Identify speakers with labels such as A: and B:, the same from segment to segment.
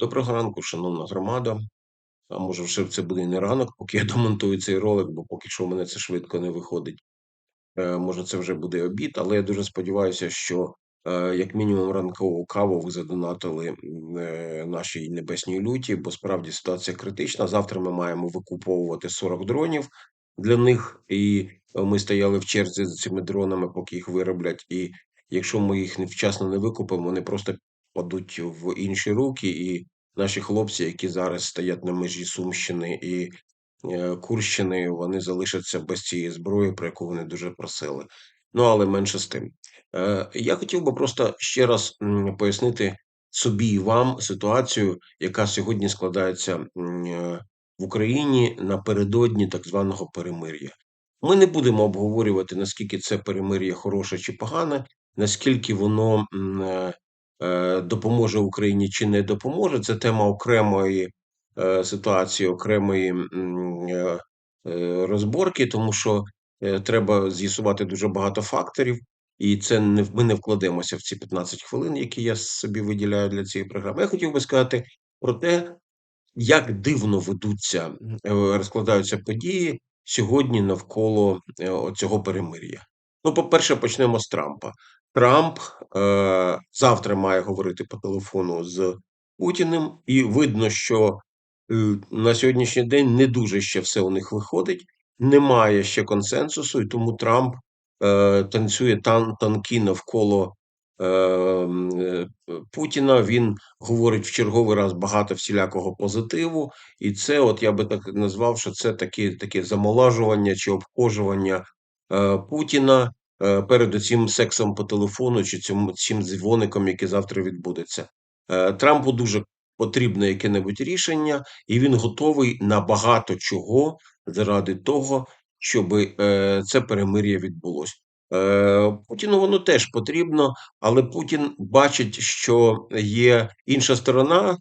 A: Доброго ранку, шановна громада. А може, вже це буде не ранок, поки я домонтую цей ролик, бо поки що в мене це швидко не виходить. Е, Може, це вже буде обід, але я дуже сподіваюся, що е, як мінімум ранкову каву ви задонатили е, нашій небесній люті, бо справді ситуація критична. Завтра ми маємо викуповувати 40 дронів для них, і ми стояли в черзі за цими дронами, поки їх вироблять. І якщо ми їх невчасно не викупимо, вони просто падуть в інші руки, і наші хлопці, які зараз стоять на межі Сумщини і е, Курщини, вони залишаться без цієї зброї, про яку вони дуже просили. Ну, але менше з тим. Е, Я хотів би просто ще раз пояснити собі і вам ситуацію, яка сьогодні складається е, в Україні напередодні так званого перемир'я. Ми не будемо обговорювати, наскільки це перемир'я хороше чи погане, наскільки воно допоможе Україні чи не допоможе. Це тема окремої е, ситуації, окремої е, е, розборки, тому що е, треба з'ясувати дуже багато факторів, і це не ми не вкладемося в ці 15 хвилин, які я собі виділяю для цієї програми. Я хотів би сказати про те, як дивно ведуться, е, розкладаються події сьогодні навколо е, цього перемир'я. Ну, по-перше, почнемо з Трампа. Трамп е, завтра має говорити по телефону з Путіним, і видно, що е, на сьогоднішній день не дуже ще все у них виходить, немає ще консенсусу, і тому Трамп е, танцює тан танки навколо е, е, Путіна. Він говорить в черговий раз багато всілякого позитиву, і це, от я би так назвав, що це таке, таке замолажування чи обхожування е, Путіна е, перед цим сексом по телефону чи цим, цим дзвоником, який завтра відбудеться. Е, Трампу дуже потрібне яке-небудь рішення, і він готовий на багато чого заради того, щоб е, це перемир'я відбулося. Путіну воно теж потрібно, але Путін бачить, що є інша сторона,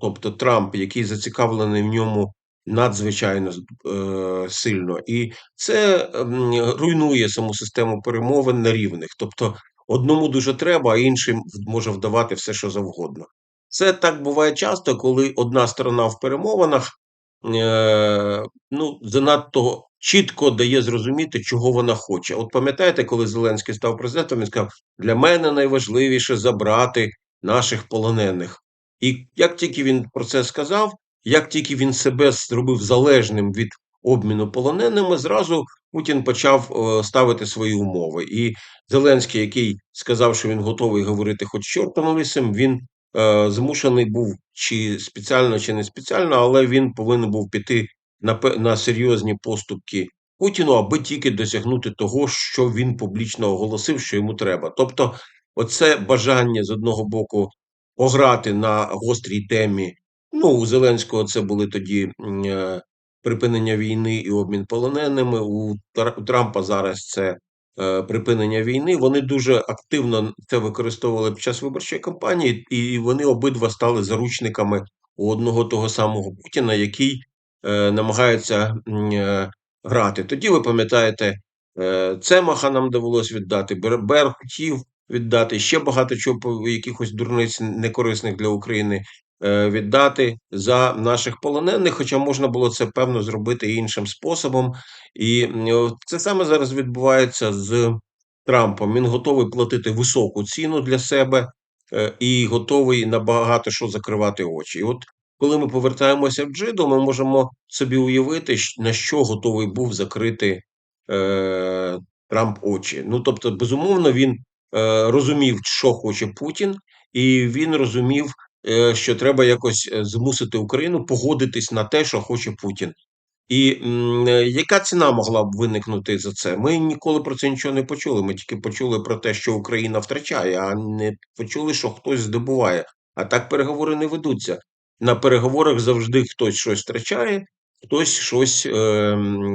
A: тобто Трамп, який зацікавлений в ньому надзвичайно е, сильно, і це м, руйнує саму систему перемовин на рівних. Тобто одному дуже треба, а іншим може вдавати все, що завгодно. Це так буває часто, коли одна сторона в перемовинах е, ну, занадто чітко дає зрозуміти, чого вона хоче. От пам'ятаєте, коли Зеленський став президентом, він сказав: для мене найважливіше забрати наших полонених. І як тільки він про це сказав, як тільки він себе зробив залежним від обміну полоненими, зразу Путін почав е, ставити свої умови. І Зеленський, який сказав, що він готовий говорити хоч чортом він е, змушений був чи спеціально, чи не спеціально, але він повинен був піти на, на серйозні поступки Путіну, аби тільки досягнути того, що він публічно оголосив, що йому треба. Тобто, оце бажання з одного боку пограти на гострій темі. Ну, у Зеленського це були тоді е, припинення війни і обмін полоненими. У Трампа зараз це е, припинення війни. Вони дуже активно це використовували під час виборчої кампанії, і вони обидва стали заручниками у одного того самого Путіна, який е, намагається е, грати. Тоді ви пам'ятаєте, е, Цемаха нам довелось віддати, Бер віддати ще багато чого якихось дурниць некорисних для України. Е, віддати за наших полонених, хоча можна було це певно зробити іншим способом, і це саме зараз відбувається з Трампом. Він готовий платити високу ціну для себе е, і готовий на багато що закривати очі. І от коли ми повертаємося в джиду, ми можемо собі уявити, на що готовий був закрити е, Трамп очі. Ну тобто, безумовно, він е, розумів, що хоче Путін, і він розумів, е, що треба якось е, змусити Україну погодитись на те, що хоче Путін. І м, е, яка ціна могла б виникнути за це? Ми ніколи про це нічого не почули. Ми тільки почули про те, що Україна втрачає, а не почули, що хтось здобуває. А так переговори не ведуться. На переговорах завжди хтось щось втрачає, хтось щось е,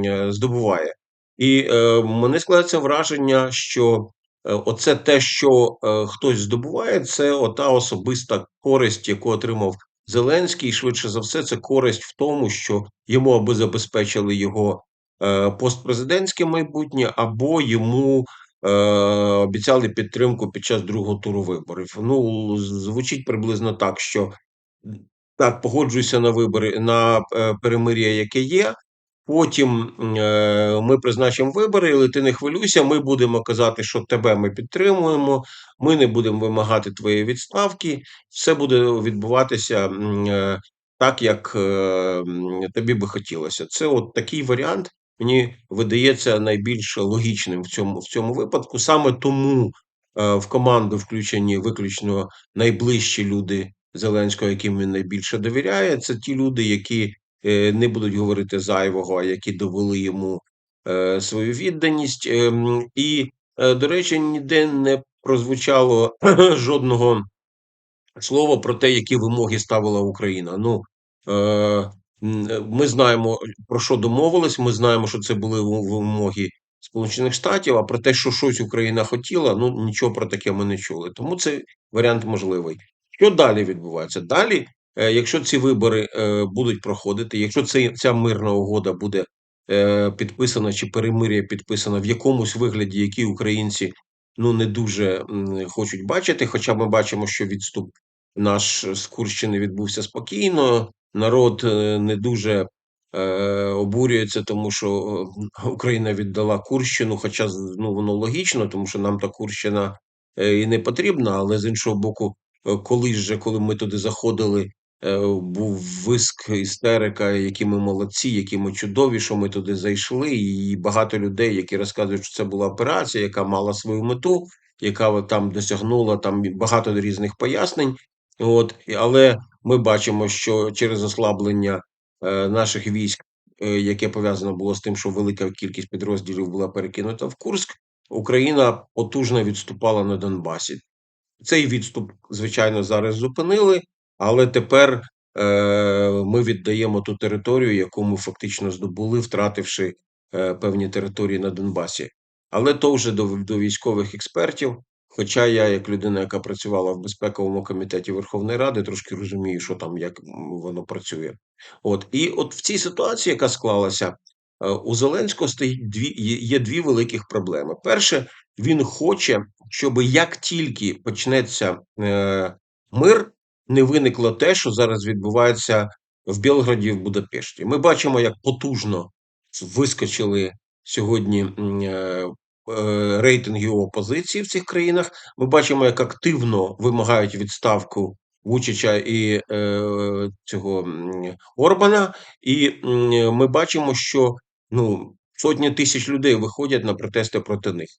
A: е, здобуває. І е, мене складається враження, що е, оце те, що е, хтось здобуває, це ота особиста користь, яку отримав Зеленський, швидше за все, це користь в тому, що йому аби забезпечили його е, постпрезидентське майбутнє, або йому е, обіцяли підтримку під час другого туру виборів. Ну, звучить приблизно так, що так, погоджуйся на вибори на е, перемир'я, яке є. Потім е, ми призначимо вибори, але ти не хвилюйся. Ми будемо казати, що тебе ми підтримуємо. Ми не будемо вимагати твоєї відставки. Все буде відбуватися е, так, як е, тобі би хотілося. Це от такий варіант мені видається найбільш логічним в цьому в цьому випадку. Саме тому в команду включені виключно найближчі люди Зеленського, яким він найбільше довіряє. Це ті люди, які не будуть говорити зайвого, які довели йому е, свою відданість. Ем, І, е, до речі, ніде не прозвучало жодного слова про те, які вимоги ставила Україна. Ну е, е, ми знаємо про що домовились. Ми знаємо, що це були вимоги Сполучених Штатів. А про те, що щось Україна хотіла, ну нічого про таке ми не чули. Тому цей варіант можливий. Що далі відбувається? Далі, е, якщо ці вибори е, будуть проходити, якщо ця мирна угода буде е, підписана чи перемир'я підписана в якомусь вигляді, який українці ну не дуже хочуть бачити, хоча ми бачимо, що відступ наш з Курщини відбувся спокійно. Народ е, не дуже е, обурюється, тому що е, Україна віддала Курщину, хоча ну, воно логічно, тому що нам та Курщина е, і не потрібна, але з іншого боку, е, колись же, коли ми туди заходили, е, був виск, істерика, які ми молодці, які ми чудові, що ми туди зайшли, і багато людей, які розказують, що це була операція, яка мала свою мету, яка там досягнула там багато різних пояснень. От, але ми бачимо, що через ослаблення е, наших військ, е, яке пов'язано було з тим, що велика кількість підрозділів була перекинута в Курськ, Україна потужно відступала на Донбасі. Цей відступ, звичайно, зараз зупинили, але тепер е, ми віддаємо ту територію, яку ми фактично здобули, втративши е, певні території на Донбасі. Але то вже до, до військових експертів. Хоча я, як людина, яка працювала в безпековому комітеті Верховної Ради, трошки розумію, що там як воно працює. От і от в цій ситуації, яка склалася, е, у Зеленського стоїть дві є, дві великих проблеми. Перше, він хоче, щоб як тільки почнеться е, мир, не виникло те, що зараз відбувається в Білграді, в Будапешті. Ми бачимо, як потужно вискочили сьогодні е, е, рейтинги опозиції в цих країнах. Ми бачимо, як активно вимагають відставку Вучича і е, цього Орбана, і м, ми бачимо, що ну сотні тисяч людей виходять на протести проти них.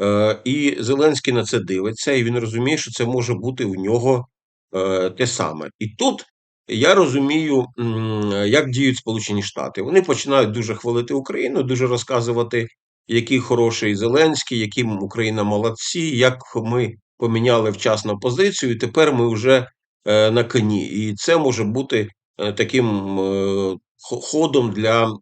A: Е, І Зеленський на це дивиться, і він розуміє, що це може бути у нього е, те саме. І тут я розумію, як діють Сполучені Штати. Вони починають дуже хвалити Україну, дуже розказувати, який хороший Зеленський, яким Україна молодці, як ми поміняли вчасно позицію, і тепер ми вже е, на коні. І це може бути е, таким е, ходом для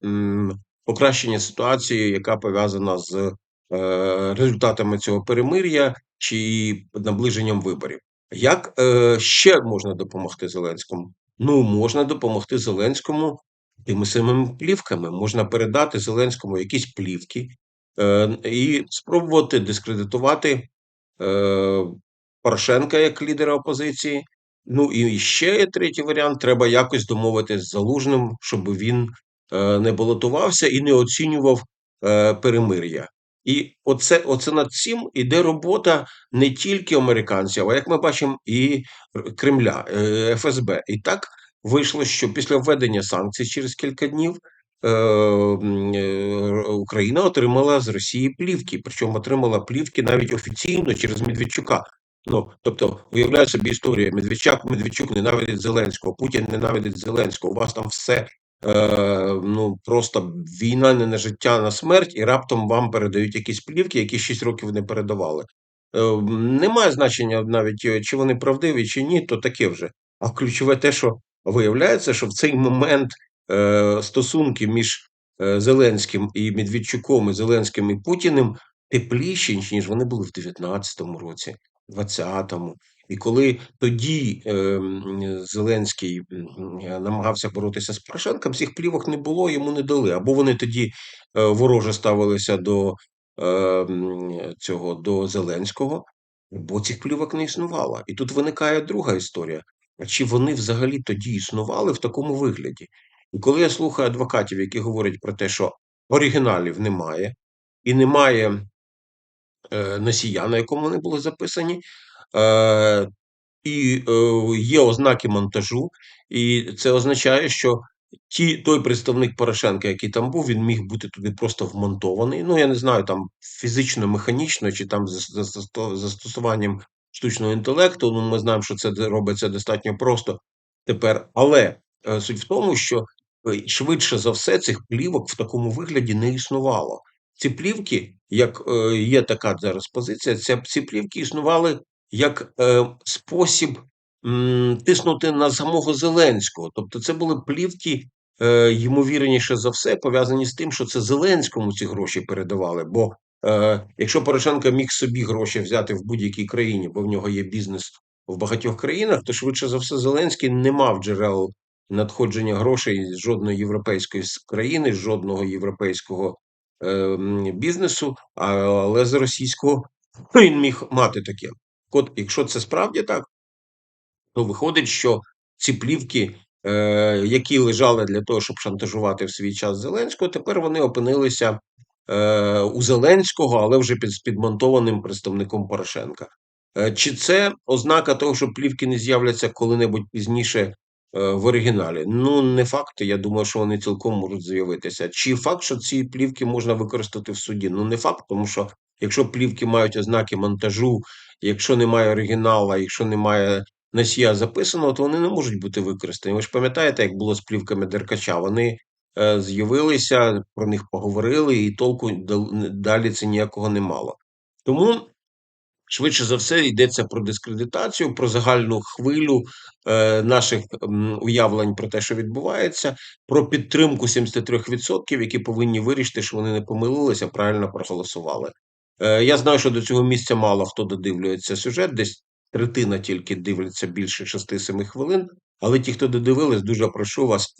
A: покращення ситуації, яка пов'язана з е, результатами цього перемир'я чи наближенням виборів. Як е, ще можна допомогти Зеленському? Ну, можна допомогти Зеленському тими самими плівками. Можна передати Зеленському якісь плівки е, і спробувати дискредитувати е, Порошенка як лідера опозиції. Ну і ще є третій варіант: треба якось домовитися з Залужним, щоб він е, не балотувався і не оцінював е, перемир'я. І оце, оце над цим іде робота не тільки американців, а як ми бачимо, і Кремля, е, ФСБ. І так вийшло, що після введення санкцій через кілька днів е, е, Україна отримала з Росії плівки, причому отримала плівки навіть офіційно через Медведчука. Ну, тобто, уявляю собі історію. Медведчук, Медведчук ненавидить Зеленського, Путін ненавидить Зеленського. У вас там все е, ну просто війна не на життя, на смерть, і раптом вам передають якісь плівки, які 6 років не передавали. Е, немає значення навіть, е, чи вони правдиві, чи ні, то таке вже. А ключове те, що виявляється, що в цей момент е, стосунки між е, Зеленським і Медведчуком, і Зеленським і Путіним тепліші, ніж вони були в 19-му році, 20-му. І коли тоді е, Зеленський намагався боротися з Порошенком, цих плівок не було, йому не дали. Або вони тоді е, вороже ставилися до е, цього до Зеленського, бо цих плівок не існувало. І тут виникає друга історія. а чи вони взагалі тоді існували в такому вигляді? І коли я слухаю адвокатів, які говорять про те, що оригіналів немає, і немає носія, на якому вони були записані, е, і е, є ознаки монтажу, і це означає, що ті, той представник Порошенка, який там був, він міг бути туди просто вмонтований. Ну, я не знаю, там фізично, механічно, чи там з з- з- застосуванням штучного інтелекту. Ну, ми знаємо, що це робиться достатньо просто тепер. Але е, суть в тому, що е, швидше за все цих плівок в такому вигляді не існувало. Ці плівки, як е, є така зараз позиція, ця, ці плівки існували як е, спосіб м, тиснути на самого Зеленського. Тобто, це були плівки, е, ймовірніше за все, пов'язані з тим, що це Зеленському ці гроші передавали. Бо е, якщо Порошенко міг собі гроші взяти в будь-якій країні, бо в нього є бізнес в багатьох країнах, то швидше за все Зеленський не мав джерел надходження грошей з жодної європейської країни, з жодного європейського бізнесу, але з російського він міг мати таке. От, якщо це справді так, то виходить, що ці плівки, е, які лежали для того, щоб шантажувати в свій час Зеленського, тепер вони опинилися е, у Зеленського, але вже під підмонтованим представником Порошенка. Е, чи це ознака того, що плівки не з'являться коли-небудь пізніше в оригіналі? Ну, не факт. Я думаю, що вони цілком можуть з'явитися. Чи факт, що ці плівки можна використати в суді? Ну, не факт, тому що якщо плівки мають ознаки монтажу, якщо немає оригіналу, якщо немає носія записаного, то вони не можуть бути використані. Ви ж пам'ятаєте, як було з плівками Деркача? Вони е, з'явилися, про них поговорили, і толку далі це ніякого не мало. Тому. Швидше за все йдеться про дискредитацію, про загальну хвилю е, наших м, уявлень про те, що відбувається, про підтримку 73%, які повинні вирішити, що вони не помилилися, правильно проголосували. Е, я знаю, що до цього місця мало хто додивлюється сюжет, десь третина тільки дивляться більше 6-7 хвилин. Але ті, хто додивились, дуже прошу вас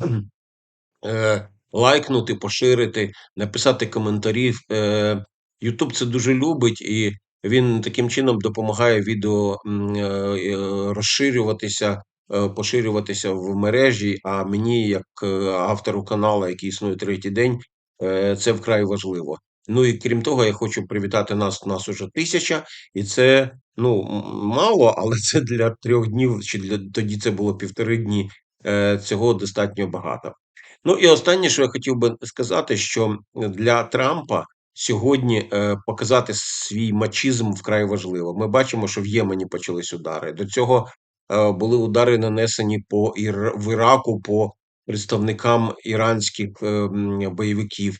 A: е, лайкнути, поширити, написати коментарі. Е, Ютуб це дуже любить, і він таким чином допомагає відео е, е, розширюватися, е, поширюватися в мережі. А мені, як автору каналу, який існує третій день, це вкрай важливо. Ну і крім того, я хочу привітати нас. Нас уже тисяча, і це ну мало, але це для трьох днів, чи для тоді це було півтори дні. Цього достатньо багато. Ну і останнє, що я хотів би сказати, що для Трампа сьогодні е, показати свій мачізм вкрай важливо. Ми бачимо, що в Ємені почались удари. До цього е, були удари нанесені по Ір... в Іраку по представникам іранських е, бойовиків.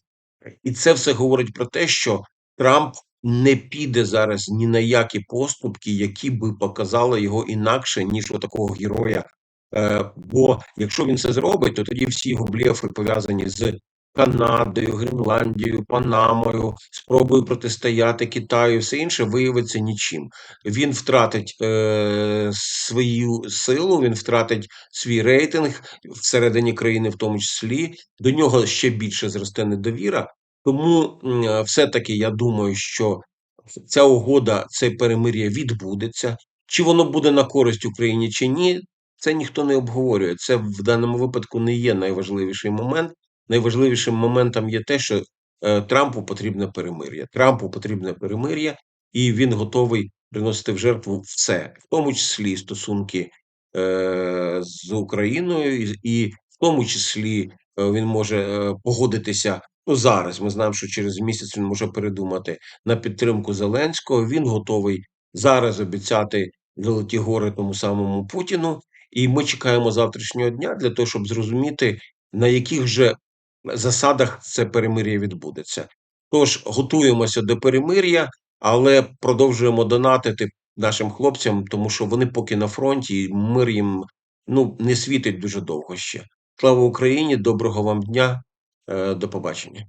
A: І це все говорить про те, що Трамп не піде зараз ні на які поступки, які би показали його інакше, ніж отакого героя. Бо якщо він це зробить, то тоді всі його блєфи пов'язані з Канадою, Гренландією, Панамою, спробою протистояти Китаю, все інше виявиться нічим. Він втратить е, свою силу, він втратить свій рейтинг всередині країни, в тому числі. До нього ще більше зросте недовіра. Тому е, все-таки я думаю, що ця угода, це перемир'я відбудеться. Чи воно буде на користь Україні, чи ні, це ніхто не обговорює. Це в даному випадку не є найважливіший момент. Найважливішим моментом є те, що е, Трампу потрібне перемир'я. Трампу потрібне перемир'я, і він готовий приносити в жертву все, в тому числі стосунки е, з Україною, і, в тому числі е, він може е, погодитися. Ну, зараз ми знаємо, що через місяць він може передумати на підтримку Зеленського. Він готовий зараз обіцяти золоті гори тому самому Путіну. І ми чекаємо завтрашнього дня для того, щоб зрозуміти, на яких же засадах це перемир'я відбудеться. Тож готуємося до перемир'я, але продовжуємо донатити нашим хлопцям, тому що вони поки на фронті, і мир їм ну, не світить дуже довго ще. Слава Україні! Доброго вам дня, е, до побачення.